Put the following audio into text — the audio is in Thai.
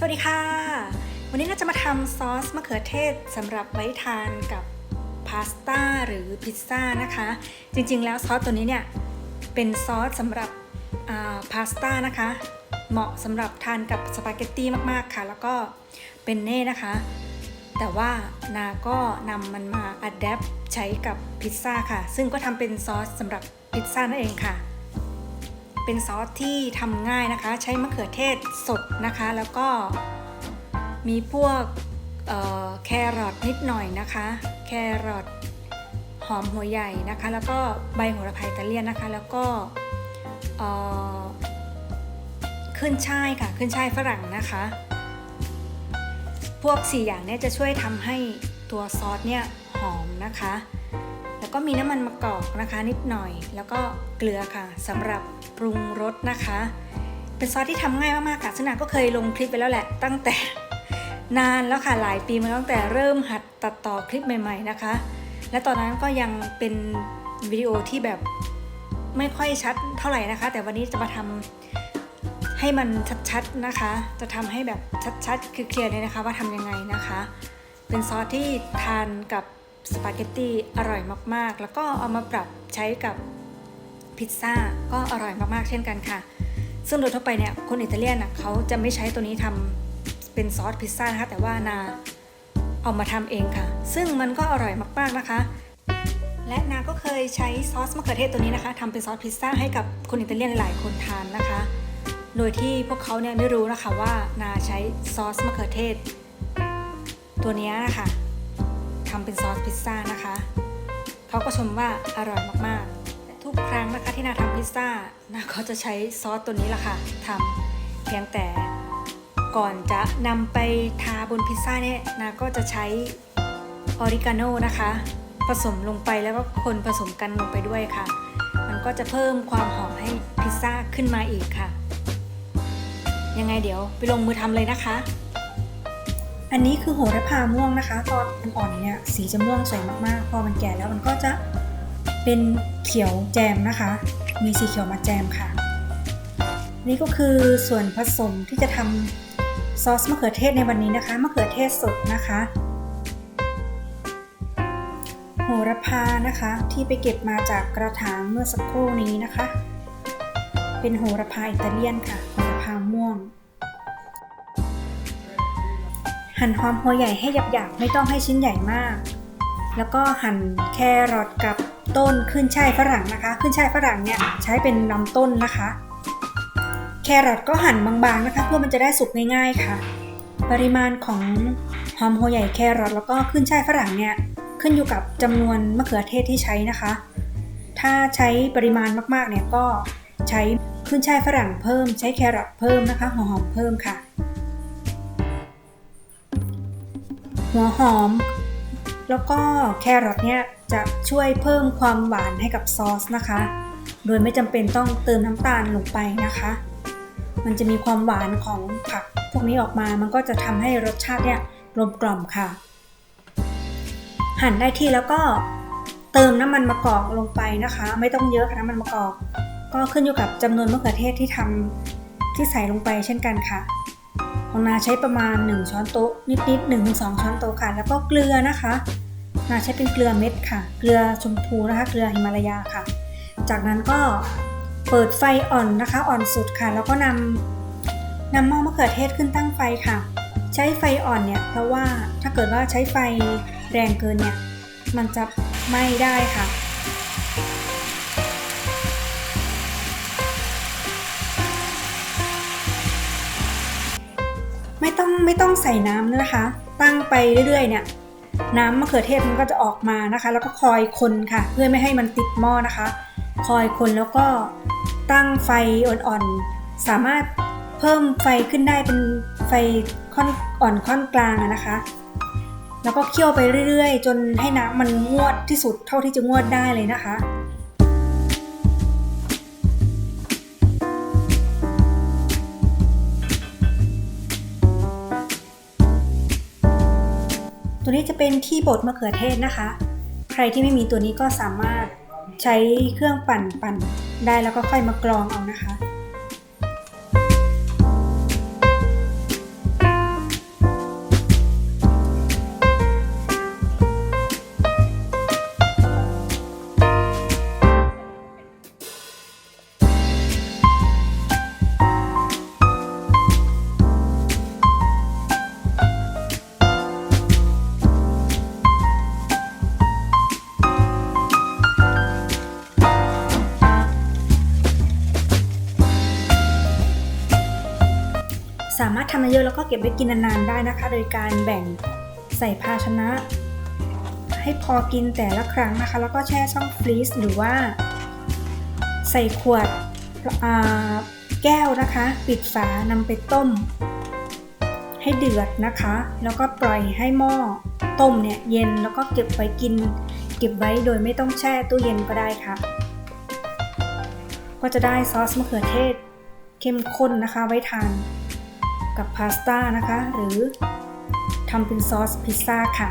สวันนี้เราจะมาทำซอสมะเขือเทศสำหรับไว้ทานกับพาสต้าหรือพิซซ่านะคะ จริงๆ แล้วซอสตัวนี้เนี่ย เป็นซอสสำหรับพาสต้านะคะ เหมาะสำหรับทานกับสปาเกตตี้มากๆค่ะ แล้วก็เป็นเน่นะคะ แต่ว่านาก็นำมันมาอัดแอปใช้กับพิซซ่าค่ะ ซึ่งก็ทำเป็นซอสสำหรับพิซซ่านั่นเองค่ะ เป็นซอสที่ทำง่ายนะคะ ใช้มะเขือเทศสดนะคะ แล้วก็มีพวกแครอทนิดหน่อยนะคะ แครอทหอมหัวใหญ่นะคะ แล้วก็ใบโหระพาอิตาเลียนนะคะ แล้วก็ขึ้นช่ายค่ะขึ้นช่ายฝรั่งนะคะ พวก 4 อย่างนี้จะช่วยทำให้ตัวซอสเนี่ยหอมนะคะ แล้วก็มีน้ำมันมะกอกนะคะนิดหน่อย แล้วก็เกลือค่ะสำหรับปรุงรสนะคะ เป็นซอสที่ทำง่ายมากๆค่ะซนาก็เคยลงคลิปไปแล้วแหละ ตั้งแต่นานแล้วค่ะหลายปีมาตั้งแต่เริ่มหัดตัดต่อคลิปใหม่ ๆนะคะ และตอนนั้นก็ยังเป็นวิดีโอที่แบบไม่ค่อยชัดเท่าไหร่นะคะ แต่วันนี้จะมาทำให้มันชัดๆนะคะ จะทำให้แบบชัดๆคือเคลียร์เลยนะคะ ว่าทำยังไงนะคะ เป็นซอสที่ทานกับ สปาเกตตี้อร่อยมากๆ แล้วก็เอามาปรับใช้กับพิซซ่าก็อร่อยมากๆ เช่นกันค่ะ ซึ่งโดยทั่วไปเนี่ยคนอิตาเลียนนะเขาจะไม่ใช้ตัวนี้ทำเป็นซอสพิซซ่านะคะแต่ว่านาเอามาทำเองค่ะ ซึ่งมันก็อร่อยมากๆนะคะ และนาก็เคยใช้ซอสมะเขือเทศตัวนี้นะคะทำเป็นซอสพิซซ่าให้กับคนอิตาเลียนหลายคนทานนะคะ โดยที่พวกเขาเนี่ยไม่รู้นะคะว่านาใช้ซอสมะเขือเทศ ตัวนี้นะคะ เป็นซอสพิซซ่านะคะ เขาก็ชมว่าอร่อยมากๆ ทุกครั้งนะคะที่นาทำพิซซ่านาก็จะใช้ซอสตัวนี้แหละค่ะทำเพียงแต่ก่อนจะนำไปทาบนพิซซ่าเนี่ยนาก็จะใช้ออริกาโนนะคะ ผสมลงไปแล้วก็คนผสมกันลงไปด้วยค่ะ มันก็จะเพิ่มความหอมให้พิซซ่าขึ้นมาอีกค่ะ ยังไงเดี๋ยวไปลงมือทำเลยนะคะ อันนี้คือโหระพาม่วงนะคะ ตอนอ่อนๆเนี่ยสีจะม่วงสวยมากๆ พอมันแก่แล้วมันก็จะเป็นเขียวแจมนะคะ มีสีเขียวมาแจมค่ะ นี่ก็คือส่วนผสมที่จะทำซอสมะเขือเทศในวันนี้นะคะมะเขือเทศสดนะคะ โหระพานะคะที่ไปเก็บมาจากกระถางเมื่อสักครู่นี้นะคะ เป็นโหระพาอิตาเลียนค่ะ โหระพาม่วง หั่นหอมหัวใหญ่ให้หยาบๆ ไม่ต้องให้ชิ้นใหญ่มาก แล้วก็หั่นแครอทกับต้นขึ้นช่ายฝรั่งนะคะ ขึ้นช่ายฝรั่งเนี่ยใช้เป็นลำต้นนะคะ แครอทก็หั่นบางๆนะคะ เพื่อมันจะได้สุกง่ายๆค่ะ ปริมาณของหอมหัวใหญ่แครอทแล้วก็ขึ้นช่ายฝรั่งเนี่ยขึ้นอยู่กับจำนวนมะเขือเทศที่ใช้นะคะ ถ้าใช้ปริมาณมากๆเนี่ยก็ใช้ขึ้นช่ายฝรั่งเพิ่ม ใช้แครอทเพิ่มนะคะหัวหอมเพิ่มค่ะ หัวหอม แล้วก็แครอทเนี่ยจะช่วยเพิ่มความหวานให้กับซอสนะคะ โดยไม่จำเป็นต้องเติมน้ำตาลลงไปนะคะ มันจะมีความหวานของผักพวกนี้ออกมา มันก็จะทำให้รสชาติเนี่ยกลมกล่อมค่ะ หั่นได้ที่แล้วก็เติมน้ำมันมะกอกลงไปนะคะ ไม่ต้องเยอะค่ะน้ำมันมะกอก ก็ขึ้นอยู่กับจำนวนมะเขือเทศที่ทำที่ใส่ลงไปเช่นกันค่ะ ของนาใช้ประมาณ 1 ช้อนโต๊ะนิดๆ1-2ช้อนโต๊ะค่ะ แล้วก็เกลือนะคะ นาใช้เป็นเกลือเม็ดค่ะ เกลือชมพูนะคะ เกลือหิมาลายาค่ะ จากนั้นก็เปิดไฟอ่อนนะคะ อ่อนสุดค่ะ แล้วก็นำนำหม้อมะเขือเทศขึ้นตั้งไฟค่ะ ใช้ไฟอ่อนเนี่ยเพราะว่าถ้าเกิดว่าใช้ไฟแรงเกินเนี่ยมันจะไหม้ได้ค่ะ ไม่ต้องไม่ต้องใส่น้ำนะคะ ตั้งไปเรื่อยๆ เนี่ย น้ำมะเขือเทศมันก็จะออกมานะคะ แล้วก็คอยคนค่ะ เพื่อไม่ให้มันติดหม้อนะคะ คอยคนแล้วก็ตั้งไฟอ่อนๆ สามารถเพิ่มไฟขึ้นได้เป็นไฟค่อนอ่อนค่อนกลางนะคะ แล้วก็เคี่ยวไปเรื่อยๆ จนให้น้ำมันงวดที่สุดเท่าที่จะงวดได้เลยนะคะ ตัวนี้จะเป็นที่บดมะเขือเทศนะคะ ใครที่ไม่มีตัวนี้ก็สามารถใช้เครื่องปั่นปั่นได้แล้วก็ค่อยมากรองเอานะคะ ทำมาเยอะแล้วก็เก็บไว้กินนานๆได้นะคะ โดยการแบ่งใส่ภาชนะ ให้พอกินแต่ละครั้งนะคะ แล้วก็แช่ช่องฟรีซหรือว่า ใส่ขวดแก้วนะคะ ปิดฝานำไปต้ม ให้เดือดนะคะ แล้วก็ปล่อยให้หม้อต้มเนี่ยเย็นแล้วก็เก็บไว้กิน เก็บไว้โดยไม่ต้องแช่ตู้เย็นก็ได้ค่ะ ก็จะได้ซอสมะเขือเทศเข้มข้นนะคะไว้ทาน กับพาสต้านะคะ หรือทำเป็นซอสพิซซ่าค่ะ